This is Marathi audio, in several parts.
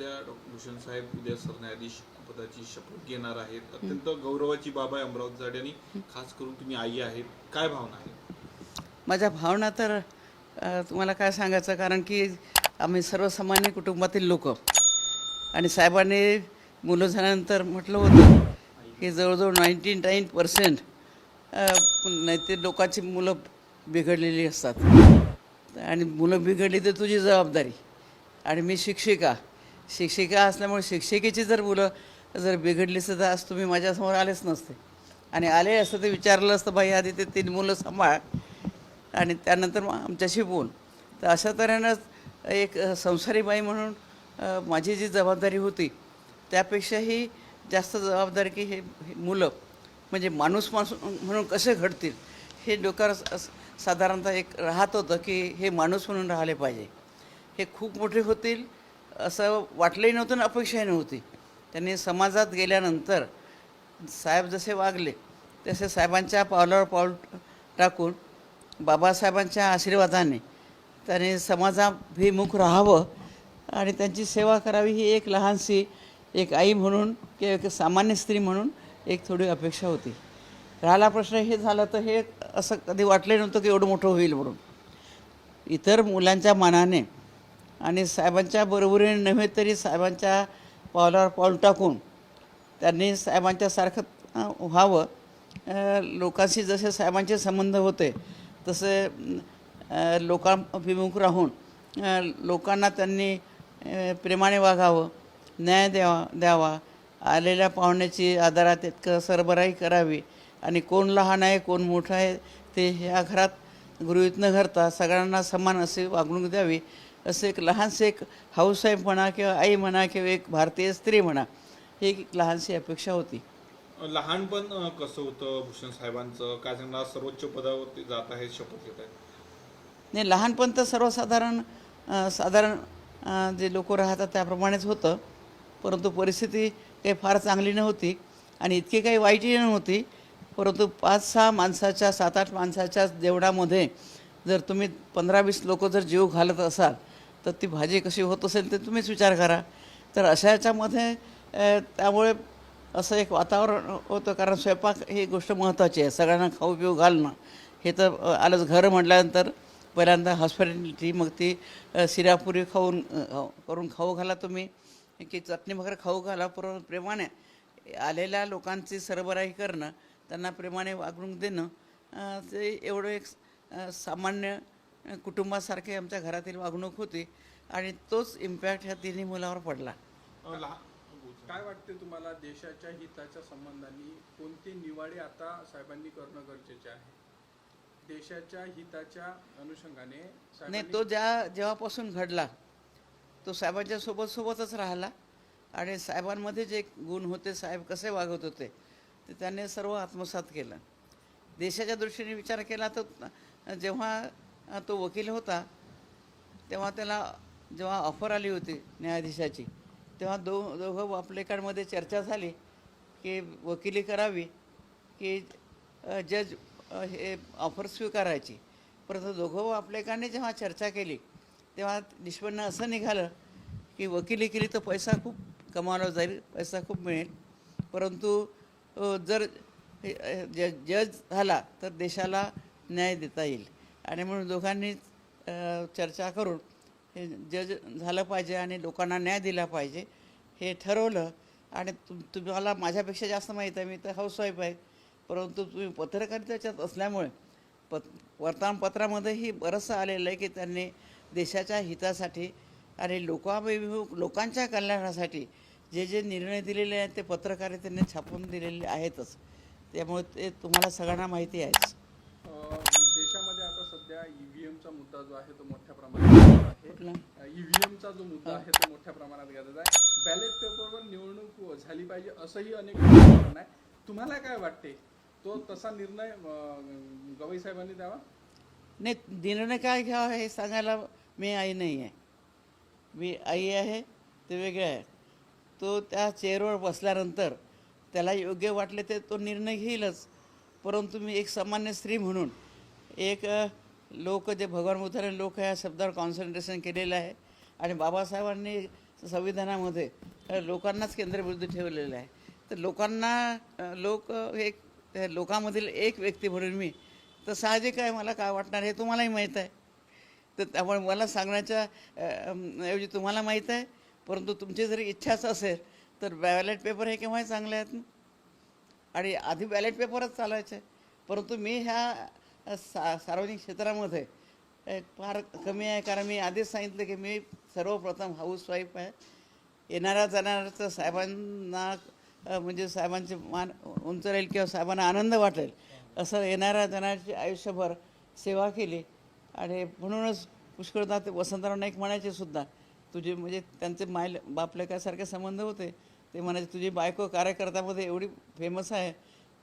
उद्या डॉक्टर भूषण साहेब उद्या सरन्यायाधीश पदाची शपथ घेणार आहेत. अत्यंत गौरवाची बाब आहे अमरावतीसाठी आणि खास करून तुम्ही आई आहेत. काय भावना आहे माझ्या भावना तर तुम्हाला काय सांगायचं? कारण की आम्ही सर्वसामान्य कुटुंबातील लोक. आणि साहेबांनी मुलं झाल्यानंतर म्हटलं होतं की जवळजवळ नाईन्टी नाईन पर्सेंट नाही ते लोकांची मुलं बिघडलेली असतात. आणि मुलं बिघडली तर तुझी जबाबदारी. आणि मी शिक्षिका. शिक्षिका असल्यामुळे शिक्षिकेची जर मुलं जर बिघडली असतं तर आज तुम्ही माझ्यासमोर आलेच नसते. आणि आले असतं ते विचारलं असतं बाई आधी ते तीन मुलं सांभाळ. आणि त्यानंतर मग आमच्याशी बोल. तर अशा तऱ्हेनं एक संसारी बाई म्हणून माझी जी जबाबदारी होती त्यापेक्षाही जास्त जबाबदारी की हे मुलं म्हणजे माणूस माणूस म्हणून कसे घडतील हे डोक्यावर साधारणतः एक राहत होतं की हे माणूस म्हणून राहिले पाहिजे. हे खूप मोठे होतील असं वाटलंही नव्हतं आणि अपेक्षाही नव्हती. त्यांनी समाजात गेल्यानंतर साहेब जसे वागले तसे साहेबांच्या पावलावर पाऊल टाकून बाबासाहेबांच्या आशीर्वादाने त्यांनी समाजाभिमुख राहावं आणि त्यांची सेवा करावी ही एक लहानशी एक आई म्हणून किंवा एक सामान्य स्त्री म्हणून एक थोडी अपेक्षा होती. राहिला प्रश्न हे झालं तर हे असं कधी वाटलं नव्हतं की एवढं मोठं होईल म्हणून. इतर मुलांच्या मानाने आणि साहेबांच्या बरोबरीने नव्हे तरी साहेबांच्या पावलावर पाऊल टाकून त्यांनी साहेबांच्यासारखं व्हावं. लोकांशी जसे साहेबांचे संबंध होते तसे लोकांभिमुख राहून लोकांना त्यांनी प्रेमाने वागावं न्याय द्यावा द्यावा. आलेल्या पाहुण्याची आधारात इतकं सरबराई करावी. आणि कोण लहान आहे कोण मोठं आहे ते ह्या घरात गृहीत न घरता सगळ्यांना समान असे वागणूक द्यावी. असं एक लहानसे एक हाऊसवाईफ म्हणा किंवा आई म्हणा किंवा एक भारतीय स्त्री म्हणा ही एक लहानशी अपेक्षा होती. लहानपण कसं होतं भूषण साहेबांचं? काय सांगणार सर्वोच्च पदावरती जात आहेत शपथ घेत आहेत? नाही लहानपण तर सर्वसाधारण साधारण जे लोक राहतात त्याप्रमाणेच होतं. परंतु परिस्थिती काही फार चांगली नव्हती आणि इतकी काही वाईटही नव्हती. परंतु पाच सहा माणसाच्या सात आठ माणसाच्या जेवणामध्ये जर तुम्ही पंधरा वीस लोक जर जीव घालत असाल तर ती भाजी कशी होत असेल ते तुम्हीच विचार करा. तर अशा याच्यामध्ये त्यामुळे असं एक वातावरण होतं. कारण स्वयंपाक ही गोष्ट महत्त्वाची आहे. सगळ्यांना खाऊ पिऊ घालणं हे तर आलंच घर म्हटल्यानंतर पहिल्यांदा हॉस्पिटॅलिटी मग ती सिरापुरी खाऊन करून खाऊ घाला तुम्ही. की चटणी वगैरे खाऊ घाला. पर प्रेमाने आलेल्या लोकांची सरबराही करणं त्यांना प्रेमाने वागणूक देणं ते एवढं एक सामान्य कुटुंबासारखी आमच्या घरातील वागणूक होती आणि तोच इम्पॅक्ट ह्या तिन्ही मुलावर पडला. काय वाटते तुम्हाला देशाच्या हिताच्या संबंधाने कोणते निवाडे आता साहेबांनी करणं गरजेचे आहे? देशाच्या हिताच्या अनुषंगाने नाही तो ज्या जेव्हापासून घडला तो साहेबांच्या सोबत सोबतच राहिला आणि साहेबांमध्ये जे गुण होते साहेब कसे वागत होते ते त्याने सर्व आत्मसात केलं. देशाच्या दृष्टीने विचार केला तर जेव्हा तो वकील होता तेव्हा त्याला जेव्हा ऑफर आली होती न्यायाधीशाची तेव्हा दो दोघं आपल्याकडमध्ये चर्चा झाली की वकिली करावी की जज हे ऑफर स्वीकारायची. परंतु दोघं आपलेकांनी जेव्हा चर्चा केली तेव्हा निष्पन्न असं निघालं की वकिली केली तर पैसा खूप कमावला जाईल पैसा खूप मिळेल. परंतु जर हे, ज जज झाला तर देशाला न्याय देता येईल. आणि म्हणून दोघांनी चर्चा करून हे जज झालं पाहिजे आणि लोकांना न्याय दिला पाहिजे हे ठरवलं. आणि तुम तुम्हाला माझ्यापेक्षा जास्त माहीत आहे मी तर हाऊसवाईफ आहे. परंतु तुम्ही पत्रकारितेच्यात असल्यामुळे पत वर्तमानपत्रामध्येही बरंचसं आलेलं आहे की त्यांनी देशाच्या हितासाठी आणि लोकाभिमुख लोकांच्या कल्याणासाठी जे जे निर्णय दिलेले आहेत ते पत्रकारितेने छापून दिलेले आहेतच. त्यामुळे ते तुम्हाला सगळ्यांना माहिती आहेच अं, देशामध्ये आता सध्या ईव्हीएमचा मुद्दा जो आहे तो मोठ्या प्रमाणात आहे? ईव्हीएमचा जो मुद्दा आहे तो मोठ्या प्रमाणात गाजत आहे. बॅलेट पेपरवर निवडणूक झाली पाहिजे असंही अनेक आहे. तुम्हाला काय वाटते? तो तसा निर्णय गवई साहेबांनी द्यावा? नाही निर्णय काय घ्यावा हे सांगायला मी आई नाही आहे. मी आई आहे ते वेगळं आहे. तो त्या चेअरवर बसल्यानंतर त्याला योग्य वाटले ते तो निर्णय घेईलच. परंतु मी एक सामान्य स्त्री म्हणून एक लोक जे भगवान बुद्धाने लोक ह्या शब्दावर कॉन्सन्ट्रेशन केलेलं आहे. आणि बाबासाहेबांनी संविधानामध्ये लोकांनाच केंद्रबिंदू ठेवलेलं आहे. तर लोकांना लोक एक लोकांमधील एक व्यक्ती म्हणून मी तर साहजिक आहे मला काय वाटणार हे तुम्हालाही माहीत आहे. तर त्यामुळे मला सांगण्याच्या ऐवजी तुम्हाला माहीत आहे. परंतु तुमची जरी इच्छाच असेल तर बॅलेट पेपर हे केव्हाही चांगले आहेत आणि आधी बॅलेट पेपरच चालायचे. परंतु मी ह्या सा सार्वजनिक क्षेत्रामध्ये फार कमी आहे. कारण मी आधीच सांगितलं की मी सर्वप्रथम हाऊसवाईफ आहे. येणाऱ्या जाणाऱ्याचं साहेबांना म्हणजे साहेबांचे मान उंच राहील किंवा साहेबांना आनंद वाटेल. असं येणाऱ्या जाणाऱ्याची आयुष्यभर सेवा केली. आणि म्हणूनच पुष्कळदा ते वसंतराव नाईक म्हणायचे सुद्धा तुझे म्हणजे त्यांचे माय बापलेकासारखे संबंध होते. ते म्हणायचे तुझी बायको कार्यकर्त्यामध्ये एवढी फेमस आहे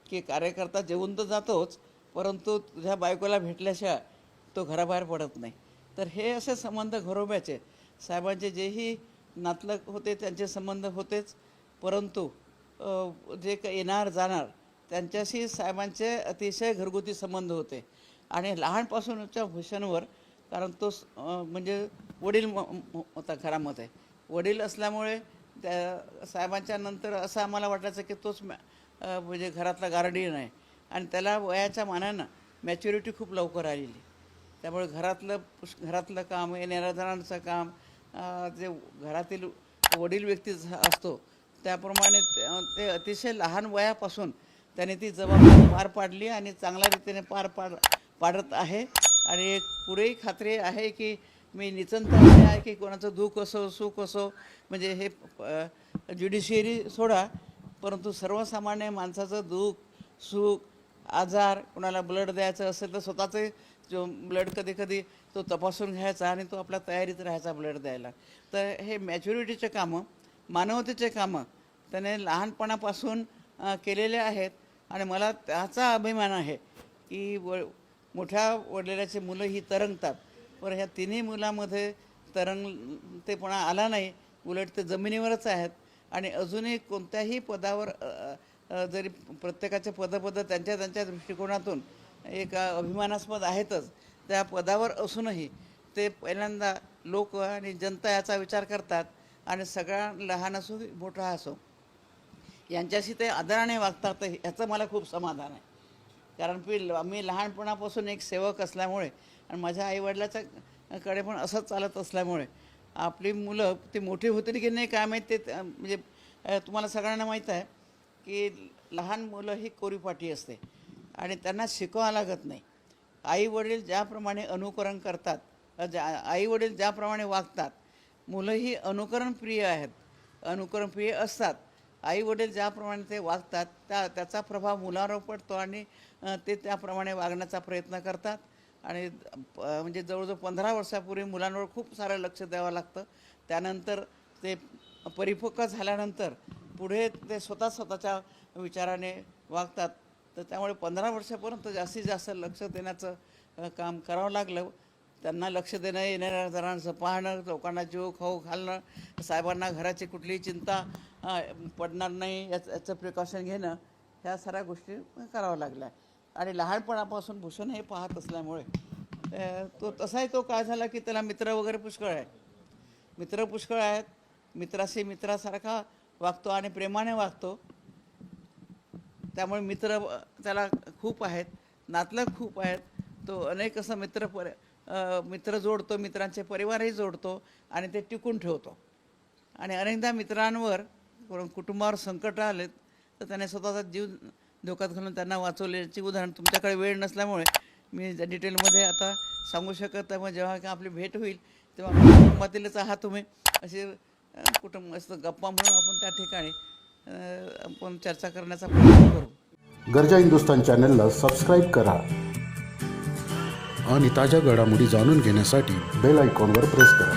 की कार्यकर्ता जेवून तर जातोच परंतु तुझ्या बायकोला भेटल्याशिवाय तो घराबाहेर पडत नाही. तर हे असे संबंध घरोब्याचे. साहेबांचे जेही नातलग होते त्यांचे संबंध होतेच. परंतु जे काही येणार जाणार त्यांच्याशी साहेबांचे अतिशय घरगुती संबंध होते. आणि लहानपासूनच्या भूषणवर कारण तो म्हणजे वडील म- होता घरामध्ये. वडील असल्यामुळे त्या साहेबांच्या नंतर असं आम्हाला वाटायचं की तोच मॅ- म्हणजे घरातला गार्डियन आहे. आणि त्याला वयाच्या मानानं मॅच्युरिटी खूप लवकर आलेली. त्यामुळे घरातलं पुष घरातलं काम येणाऱ्या जणांचं काम जे घरातील वडील व्यक्ती असतो त्याप्रमाणे ते- अतिशय लहान वयापासून त्याने ती जबाबदारी पार पाडली आणि चांगल्या रीतीने पार पाड पाडत आहे. आणि एक पुरेही खात्री आहे की मी निचंत आहे की कोणाचं दुःख असो सुख असो म्हणजे हे ज्युडिशियरी सोडा परंतु सर्वसामान्य माणसाचं दुःख सुख आजार कोणाला ब्लड द्यायचं असेल तर स्वतःचे जो ब्लड कधी कधी तो तपासून घ्यायचा आणि तो आपल्या तयारीत राहायचा ब्लड द्यायला. तर हे मॅच्युरिटीचे कामं मानवतेचे कामं त्याने लहानपणापासून केलेले आहेत. आणि मला त्याचा अभिमान आहे की व मोठ्या वडिलाची मुलं ही तरंगतात. पण ह्या तिन्ही मुलामध्ये तरंगतेपणा आला नाही. उलट ते जमिनीवरच आहेत. आणि अजूनही कोणत्याही पदावर जरी प्रत्येकाचे पदपद त्यांच्या त्यांच्या दृष्टिकोनातून एक अभिमानास्पद आहेतच. त्या पदावर असूनही ते पहिल्यांदा लोक आणि जनता याचा विचार करतात आणि सगळा लहान असो मोठा असो यांच्याशी ते आदराने वागतात ह्याचं मला खूप समाधान आहे. कारण मी मी लहानपणापासून एक सेवक असल्यामुळे आणि माझ्या आईवडिलाच्या कडे पण असंच चालत असल्यामुळे आपली मुलं ती मोठी होतील की नाही काय माहीत ते म्हणजे तुम्हाला सगळ्यांना माहीत आहे. की लहान मुलं ही कोरीपाठी असते आणि त्यांना शिकवावं लागत नाही. आई वडील ज्याप्रमाणे अनुकरण करतात ज्या आई वडील ज्याप्रमाणे वागतात मुलं ही अनुकरणप्रिय आहेत अनुकरणप्रिय असतात. आई वडील ज्याप्रमाणे ते वागतात त्या त्याचा प्रभाव मुलावर पडतो आणि ते त्याप्रमाणे वागण्याचा प्रयत्न करतात. आणि प- म्हणजे जवळजवळ पंधरा वर्षापूर्वी मुलांवर खूप सारं लक्ष द्यावं लागतं. त्यानंतर ते परिपक्व झाल्यानंतर पुढे ते स्वतः स्वतःच्या विचाराने वागतात. तर त्यामुळे पंधरा वर्षापर्यंत जास्तीत जास्त लक्ष देण्याचं काम करावं लागलं. त्यांना लक्ष देणं येणाऱ्या जणांचं पाहणं लोकांना जीव खाऊ घालणं साहेबांना घराची कुठलीही चिंता पडणार नाही याचं याचं प्रिकॉशन घेणं ह्या साऱ्या गोष्टी कराव्या लागल्या. आणि लहानपणापासून भूषण हे पाहत असल्यामुळे तो तसाही तो काय झाला की त्याला मित्र वगैरे पुष्कळ आहे मित्र पुष्कळ आहेत. मित्राशी मित्रासारखा वागतो आणि प्रेमाने वागतो. त्यामुळे मित्र त्याला खूप आहेत नातलग खूप आहेत. तो अनेक असं मित्र पर मित्र जोडतो मित्रांचे परिवारही जोडतो आणि ते टिकून ठेवतो. आणि अनेकदा मित्रांवर कुटुंबावर संकट आले तर त्याने स्वतःचा जीव धोक्यात घालून त्यांना वाचवल्याची उदाहरण तुमच्याकडे वेळ नसल्यामुळे मी डिटेलमध्ये आता सांगू शकत नाही. मग जेव्हा आपली भेट होईल तेव्हा कुटुंबातीलच आहात तुम्ही असे कुटुंब असं गप्पा म्हणून आपण त्या ठिकाणी आपण चर्चा करण्याचा प्रयत्न करू. गरजा हिंदुस्तान चॅनलला सबस्क्राईब करा आणि ताज्या घडामोडी जाणून घेण्यासाठी बेल आयकॉनवर प्रेस करा.